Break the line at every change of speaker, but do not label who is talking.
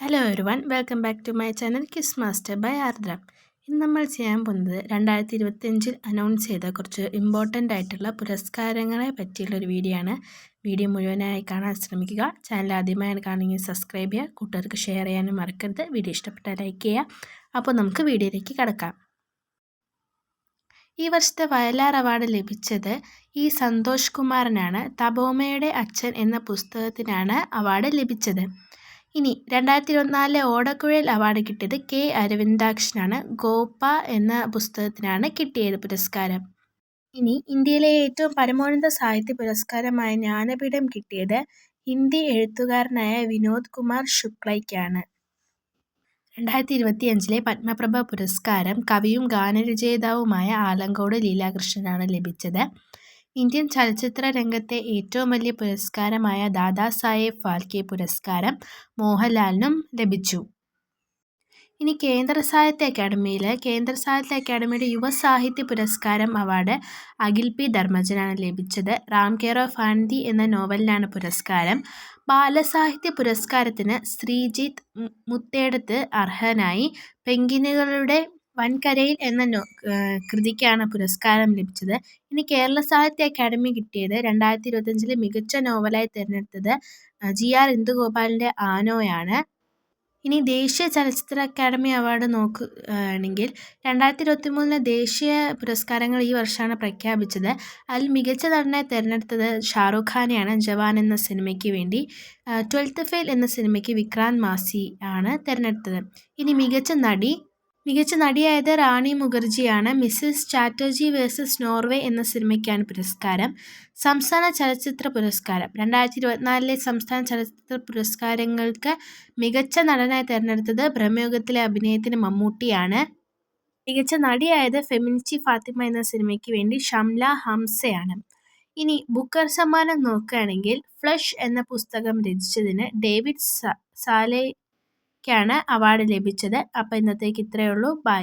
Hello everyone welcome back to my channel kiss master by Ardra ഇന്ന് നമ്മൾ ചെയ്യാൻ പോകുന്നത് രണ്ടായിരത്തി ഇരുപത്തിയഞ്ചിൽ അനൗൺസ് ചെയ്ത കുറച്ച് ഇമ്പോർട്ടന്റ് ആയിട്ടുള്ള പുരസ്കാരങ്ങളെ പറ്റിയുള്ളൊരു വീഡിയോ ആണ്. വീഡിയോ മുഴുവനായി കാണാൻ ശ്രമിക്കുക. ചാനൽ ആദ്യമായി കാണുമെങ്കിൽ സബ്സ്ക്രൈബ് ചെയ്യുക. കൂട്ടുകാർക്ക് ഷെയർ ചെയ്യാനും മറക്കരുത്. വീഡിയോ ഇഷ്ടപ്പെട്ടാൽ ലൈക്ക് ചെയ്യുക. അപ്പോൾ നമുക്ക് വീഡിയോയിലേക്ക് കിടക്കാം. ഈ വർഷത്തെ വയലാർ അവാർഡ് ലഭിച്ചത് ഈ സന്തോഷ് കുമാറിനാണ്. തപോമയുടെ അച്ഛൻ എന്ന പുസ്തകത്തിനാണ് അവാർഡ് ലഭിച്ചത്. ഇനി രണ്ടായിരത്തി ഇരുപത്തിനാലിലെ ഓടക്കുഴൽ അവാർഡ് കിട്ടിയത് കെ അരവിന്ദാക്ഷനാണ്. ഗോപ എന്ന പുസ്തകത്തിനാണ് കിട്ടിയത് പുരസ്കാരം. ഇനി ഇന്ത്യയിലെ ഏറ്റവും പരമോന്നത സാഹിത്യ പുരസ്കാരമായ ജ്ഞാനപീഠം കിട്ടിയത് ഹിന്ദി എഴുത്തുകാരനായ വിനോദ് കുമാർ ശുക്ലയ്ക്കാണ്. രണ്ടായിരത്തി ഇരുപത്തിയഞ്ചിലെ പത്മപ്രഭ പുരസ്കാരം കവിയും ഗാനരചയിതാവുമായ ആലങ്കോട് ലീലാകൃഷ്ണനാണ് ലഭിച്ചത്. ഇന്ത്യൻ ചലച്ചിത്ര രംഗത്തെ ഏറ്റവും വലിയ പുരസ്കാരമായ ദാദാസാഹേബ് ഫാൽക്കെ പുരസ്കാരം മോഹൻലാലിനും ലഭിച്ചു. ഇനി കേന്ദ്ര സാഹിത്യ അക്കാദമിയിൽ കേന്ദ്ര സാഹിത്യ അക്കാദമിയുടെ യുവ സാഹിത്യ പുരസ്കാരം അവാർഡ് അഖിൽ പി ധർമ്മജനാണ് ലഭിച്ചത്. റാം കെയർ ഓഫ് ആൻഡി എന്ന നോവലിനാണ് പുരസ്കാരം. ബാലസാഹിത്യ പുരസ്കാരത്തിന് ശ്രീജിത്ത് മുത്തേടത്ത് അർഹനായി. പെങ്കിനുകളുടെ വൻകരയിൽ എന്ന കൃതിക്കാണ് പുരസ്കാരം ലഭിച്ചത്. ഇനി കേരള സാഹിത്യ അക്കാദമി കിട്ടിയത് രണ്ടായിരത്തി ഇരുപത്തഞ്ചിലെ മികച്ച നോവലായി തിരഞ്ഞെടുത്തത് ജി ആർ ഇന്ദുഗോപാലിന്റെ ആനോയാണ്. ഇനി ദേശീയ ചലച്ചിത്ര അക്കാദമി അവാർഡ് നോക്കുകയാണെങ്കിൽ രണ്ടായിരത്തി ഇരുപത്തി മൂന്നിലെ ദേശീയ പുരസ്കാരങ്ങൾ ഈ വർഷമാണ് പ്രഖ്യാപിച്ചത്. അതിൽ മികച്ച നടനെ തിരഞ്ഞെടുത്തത് ഷാറുഖ് ഖാനെയാണ് ജവാൻ എന്ന സിനിമയ്ക്ക് വേണ്ടി. ട്വൽത്ത് ഫെയിൽ എന്ന സിനിമയ്ക്ക് വിക്രാന്ത് മാസി ആണ് തിരഞ്ഞെടുത്തത്. ഇനി മികച്ച നടി മികച്ച നടിയായത് റാണി മുഖർജിയാണ് മിസ്സിസ് ചാറ്റർജി വേഴ്സസ് നോർവേ എന്ന സിനിമയ്ക്കാണ് പുരസ്കാരം. സംസ്ഥാന ചലച്ചിത്ര പുരസ്കാരം. രണ്ടായിരത്തി ഇരുപത്തിനാലിലെ സംസ്ഥാന ചലച്ചിത്ര പുരസ്കാരങ്ങൾക്ക് മികച്ച നടനായി തിരഞ്ഞെടുത്തത് ബ്രഹ്മയുഗത്തിലെ അഭിനയത്തിന് മമ്മൂട്ടിയാണ്. മികച്ച നടിയായത് ഫെമിനിച്ചി ഫാത്തിമ എന്ന സിനിമയ്ക്ക് വേണ്ടി ഷംല ഹംസയാണ്. ഇനി ബുക്കർ സമ്മാനം നോക്കുകയാണെങ്കിൽ ഫ്ലഷ് എന്ന പുസ്തകം രചിച്ചതിന് ഡേവിഡ് സാലേ ക്കാണ് അവാർഡ് ലഭിച്ചത്. അപ്പോൾ ഇന്നത്തേക്ക് ഇത്രയേ ഉള്ളൂ. ബൈ.